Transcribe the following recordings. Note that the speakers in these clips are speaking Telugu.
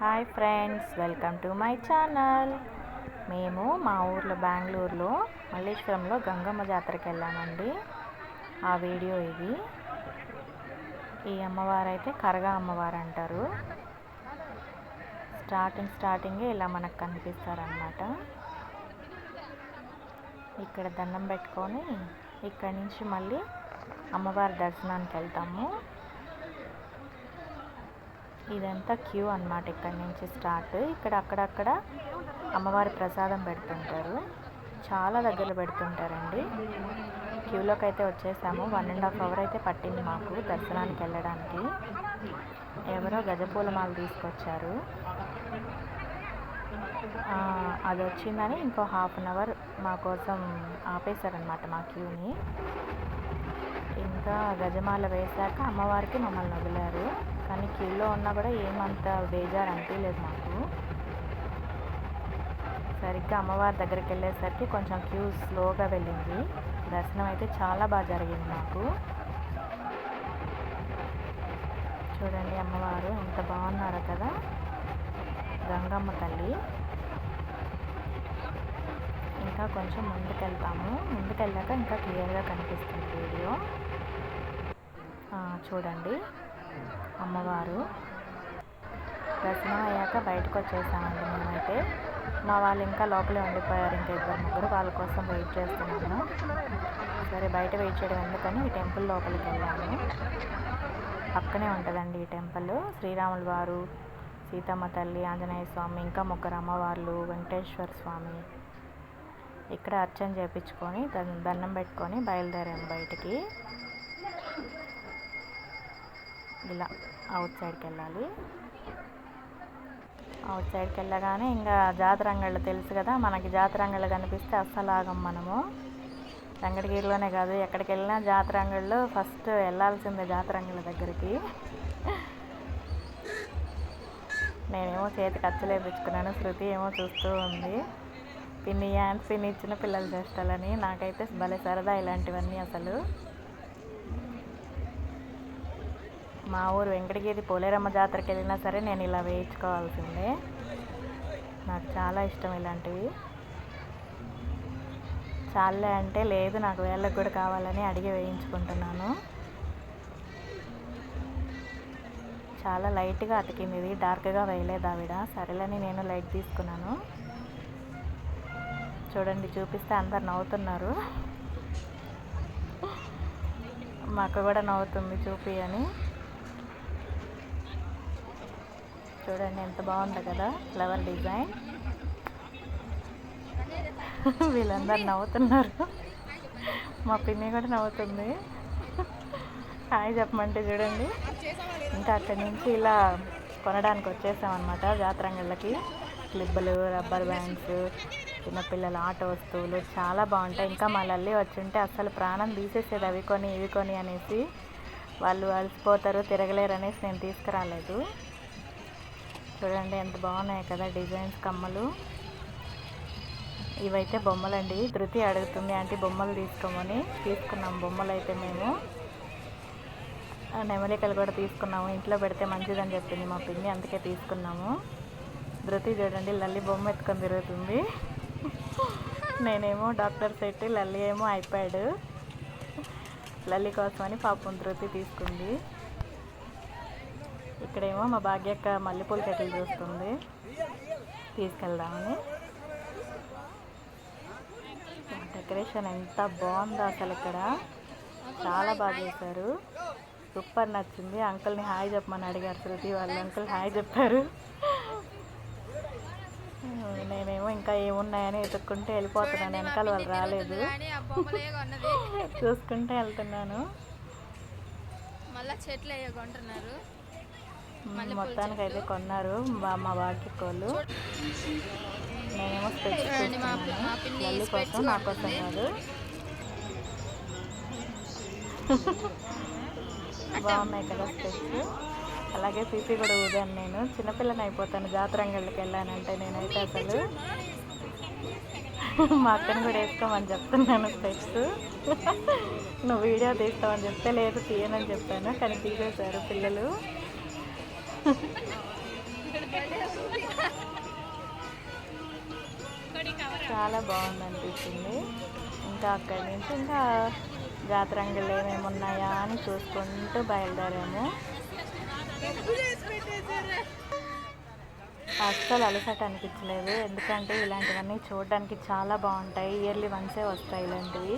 Hi friends welcome to my channel. మేము మా ఊర్లో బెంగళూరులో మల్లేశ్వరంలో గంగమ్మ జాతరకి వెళ్ళామండి. ఆ వీడియో ఇది. ఈ అమ్మవారు అయితే కరగా అమ్మవారు అంటారు స్టార్టింగ్ స్టార్టింగే ఇలా మనకు కనిపిస్తారనమాట ఇక్కడ దండం పెట్టుకొని ఇక్కడి నుంచి మళ్ళీ అమ్మవారి దర్శనానికి వెళ్తాము. ఇదంతా క్యూ అన్నమాట ఇక్కడ నుంచి స్టార్ట్. ఇక్కడ అక్కడక్కడ అమ్మవారి ప్రసాదం పెడుతుంటారు. చాలా దగ్గర పెడుతుంటారండి. క్యూలోకి అయితే వచ్చేసాము. వన్ అండ్ హాఫ్ అవర్ అయితే పట్టింది మాకు దర్శనానికి వెళ్ళడానికి. ఎవరో గజపూలమాలు తీసుకొచ్చారు. అది వచ్చిందని ఇంకో హాఫ్ అన్ అవర్ మా కోసం ఆపేశారనమాట మా క్యూని. ఇంకా గజమాల వేశాక అమ్మవారికి మమ్మల్ని వదిలారు. కానీ క్యూలో ఉన్నా కూడా ఏమంత బేజారు అనిపించలేదు మాకు. సరిగ్గా అమ్మవారి దగ్గరికి వెళ్ళేసరికి కొంచెం క్యూ స్లోగా వెళ్ళింది. దర్శనం అయితే చాలా బాగా జరిగింది మాకు. చూడండి అమ్మవారు ఎంత బాగున్నారు కదా. గంగమ్మ తల్లి. ఇంకా కొంచెం ముందుకెళ్తాము. ముందుకెళ్ళాక ఇంకా క్లియర్గా కనిపిస్తుంది వీడియో. చూడండి. అమ్మవారు. దర్శనం అయ్యాక బయటకు వచ్చేసామండి మేమైతే. మా వాళ్ళు ఇంకా లోపలే ఉండిపోయారు ఇంకా ఇద్దరు ముగ్గురు వాళ్ళ కోసం వెయిట్ చేస్తున్నాను సరే బయట వెయిట్ చేయడం ఎందుకని ఈ టెంపుల్ లోపలికి వెళ్ళాము. పక్కనే ఉంటుందండి ఈ టెంపుల్. శ్రీరాముల వారు సీతమ్మ తల్లి ఆంజనేయ స్వామి ఇంకా ముగ్గురు అమ్మవార్లు వెంకటేశ్వర స్వామి. ఇక్కడ అర్చన చేపించుకొని దన్- దండం పెట్టుకొని బయలుదేరాము బయటికి. ఇలా అవుట్ సైడ్కి వెళ్ళాలి. అవుట్ సైడ్కి వెళ్ళగానే ఇంకా జాతరంగళ్ళు తెలుసు కదా మనకి జాతరంగళ్ళు కనిపిస్తే అస్సలు ఆగం మనము. వెంకటగిరిలోనే కాదు ఎక్కడికి వెళ్ళినా జాతరంగళ్ళు ఫస్ట్ వెళ్ళాల్సిందే జాతరంగళ్ళ దగ్గరికి. నేనేమో చేతికి అచ్చలేపించుకున్నాను శృతి ఏమో చూస్తూ ఉంది. పిన్ని యాంట్ పిన్ని ఇచ్చిన పిల్లలు చేస్తాలని నాకైతే భలే సరదా ఇలాంటివన్నీ అసలు. మా ఊరు వెంకటగిరి పోలేరమ్మ జాతరకి వెళ్ళినా సరే నేను ఇలా వేయించుకోవాల్సిందే. నాకు చాలా ఇష్టం ఇలాంటివి. చాలే అంటే లేదు నాకు వేళ్ళకు కూడా కావాలని అడిగి వేయించుకుంటున్నాను. చాలా లైట్గా అతికింది ఇది డార్క్గా వేయలేదు ఆవిడ. సరేలని నేను లైట్ తీసుకున్నాను. చూడండి చూపిస్తే అందరు నవ్వుతున్నారు. మా అక్క కూడా నవ్వుతుంది చూపి అని చూడండి ఎంత బాగుంది కదా ఫ్లవర్ డిజైన్. వీళ్ళందరూ నవ్వుతున్నారు. మా పిన్ని కూడా నవ్వుతుంది. హాయ్ చెప్పమంటే చూడండి. ఇంకా అక్కడి నుంచి ఇలా కొనడానికి వచ్చేసామన్నమాట జాతరంగళ్ళకి క్లిబ్బలు రబ్బర్ బ్యాండ్స్ చిన్నపిల్లల ఆట వస్తువులు చాలా బాగుంటాయి. ఇంకా మా లల్లి వచ్చుంటే అసలు ప్రాణం తీసేసేది అవి కొని ఇవి కొని అనేసి వాళ్ళు అలసిపోతారు తిరగలేరు అనేసి నేను తీసుకురాలేదు. చూడండి ఎంత బాగున్నాయి కదా డిజైన్స్ కమ్మలు. ఇవైతే బొమ్మలండి. ధృతి అడుగుతుంది ఆంటీ బొమ్మలు తీసుకోమని. తీసుకున్నాం బొమ్మలు అయితే మేము. నెమలికలు కూడా తీసుకున్నాము. ఇంట్లో పెడితే మంచిదని చెప్పింది మా పిన్ని అందుకే తీసుకున్నాము. ధృతి చూడండి లల్లి బొమ్మ ఎత్తుకొని తిరుగుతుంది. నేనేమో డాక్టర్ సెట్ లల్లి ఏమో ఐప్యాడ్. లల్లి కోసమని పాపం ధృతి తీసుకుంది. ఇక్కడేమో మా భాగ్యక్క మల్లెపూల చెట్లు చూస్తుంది. తీసుకెళ్దామని. డెకరేషన్ ఎంత బాగుందో అసలు ఇక్కడ. చాలా బాగా చేశారు. సూపర్ నచ్చింది. అంకుల్ని హాయ్ చెప్పమని అడిగారు శృతి వాళ్ళు. అంకుల్ హాయ్ చెప్పారు. నేనేమో ఇంకా ఏమున్నాయని వెతుక్కుంటే వెళ్ళిపోతున్నాను. వెనకాల వాళ్ళు రాలేదు. చూసుకుంటే వెళ్తున్నాను. మళ్ళా చెట్లు అయ్యే కొంటున్నారు మొత్తానికి అయితే కొన్నారు మా మా భాగ్యకోళ్ళు నేనేమో స్పెట్స్ చూడండి మా చూస్తున్నాను. మా పిన్ని లల్లి స్పెట్స్ కోసం నా కోసం కాదు. బాగున్నాయి కదా స్పెట్స్. అలాగే పీపీ కూడా ఊదాను నేను. చిన్నపిల్లని అయిపోతాను జాతర అంగళ్ళకి వెళ్ళానంటే నేనైతే అసలు. మా అక్కని కూడా వేసుకోమని చెప్తున్నాను స్పెట్స్. నువ్వు వీడియో తీస్తావని చెప్తే లేదు తీయనని చెప్పాను కానీ తీసేశారు పిల్లలు. చాలా బాగుంది అనిపించింది ఇంకా అక్కడి నుంచి ఇంకా జాతరంగులు ఏమేమి ఉన్నాయా అని చూసుకుంటూ బయలుదేరాము. అస్సలు అలసట అనిపించలేదు. ఎందుకంటే ఇలాంటివన్నీ చూడడానికి చాలా బాగుంటాయి. ఇయర్లీ వన్సే వస్తాయి ఇలాంటివి.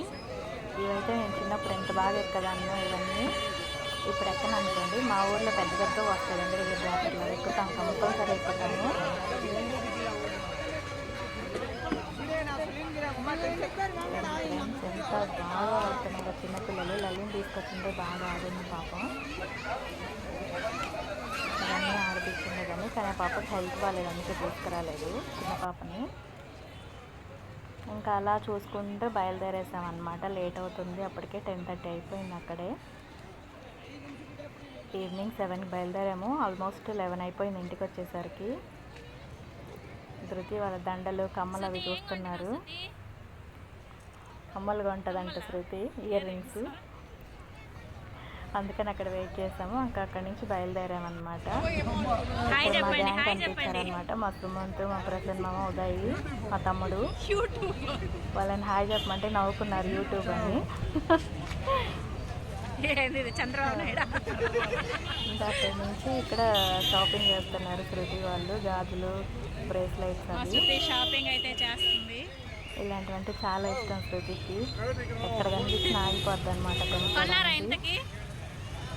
ఇవైతే నేను చిన్నప్పుడు ఎంత బాగా ఎక్కదాను ఇవన్నీ. ఇప్పుడు ఎక్కను అనుకోండి మా ఊర్లో పెద్ద పెద్ద వస్తాయి రెండు దగ్గర జాతరలో ఎక్కుతాం కంపల్సరీ ఎక్కుతాము ఎంత బాగా ఆడుతున్నారు. చిన్నపిల్లలు లలిని తీసుకొచ్చింటే బాగా ఆడింది పాపం. ఇవన్నీ ఆడిపించింది కానీ కానీ పాపకి హెల్త్ బాగాలేదు అందుకే తీసుకురాలేదు చిన్న పాపని. ఇంకా అలా చూసుకుంటూ బయలుదేరేసాం అనమాట లేట్ అవుతుంది. అప్పటికే టెన్ థర్టీ అయిపోయింది అక్కడే. ఈవినింగ్ సెవెన్కి బయలుదేరాము. ఆల్మోస్ట్ లెవెన్ అయిపోయింది ఇంటికి వచ్చేసరికి. ధృతి వాళ్ళ దండలు కమ్మలు అవి చూస్తున్నారు. కమ్మలుగా ఉంటుందంట శృతి ఇయర్ రింగ్స్. అందుకని అక్కడ వెయిట్ చేసాము. ఇంకా అక్కడి నుంచి బయలుదేరామన్నమాట. మా గ్యాంగ్ కనిపించారనమాట మా సుమంత్ మా ప్రసన్న మామ ఉదయ్ మా తమ్ముడు. వాళ్ళని హాయ్ చెప్పమంటే నవ్వుకున్నారు యూట్యూబ్ అని. చంద్రబాబు నాయుడు? ఇంకా అక్కడి నుంచి ఇక్కడ షాపింగ్ చేస్తున్నారు శృతి వాళ్ళు గాజులు బ్రేస్లెట్స్ అవి. షాపింగ్ అయితే చేస్తుంది. ఇలాంటివంటే చాలా ఇష్టం శృతికి. ఎక్కడ కనిపించిన ఆగిపోద్ది అనమాట కొన్ని ఇంతకి?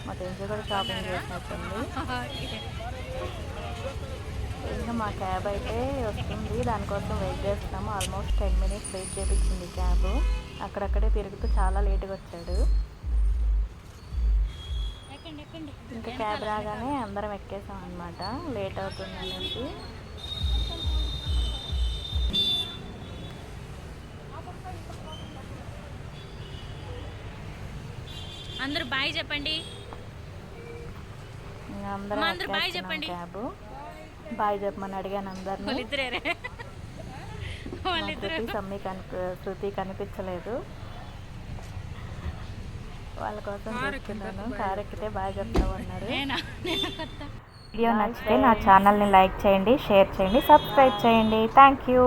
మా తెలిసి కూడా షాపింగ్ చేసినట్టుంది. ఇంకా మా క్యాబ్ అయితే వస్తుంది. దానికోసం వెయిట్ చేస్తున్నాము. ఆల్మోస్ట్ టెన్ మినిట్స్ వెయిట్ చేపించింది క్యాబ్ అక్కడక్కడే తిరుగుతూ చాలా లేట్గా వచ్చాడు. ఇంకా క్యాబ్ రాగానే అందరం ఎక్కేసాం అనమాట లేట్ అవుతుంది అనేసి. అందరూ బాయ్ చెప్పండి. అందరం ఎక్కేస్తున్నాం చెప్పండి. క్యాబ్. బాయ్ చెప్పమని అడిగాను అందరిని. వాళ్ళిద్దరే. సమ్మి కనిపి శృతి కనిపించలేదు. వాళ్ళ కోసం చూస్తున్నాను. కార్ ఎక్కితే బాగా చెప్తా ఉన్నారు. వీడియో నచ్చితే నా ఛానల్ని లైక్ చేయండి షేర్ చేయండి సబ్స్క్రైబ్ చేయండి. Thank you.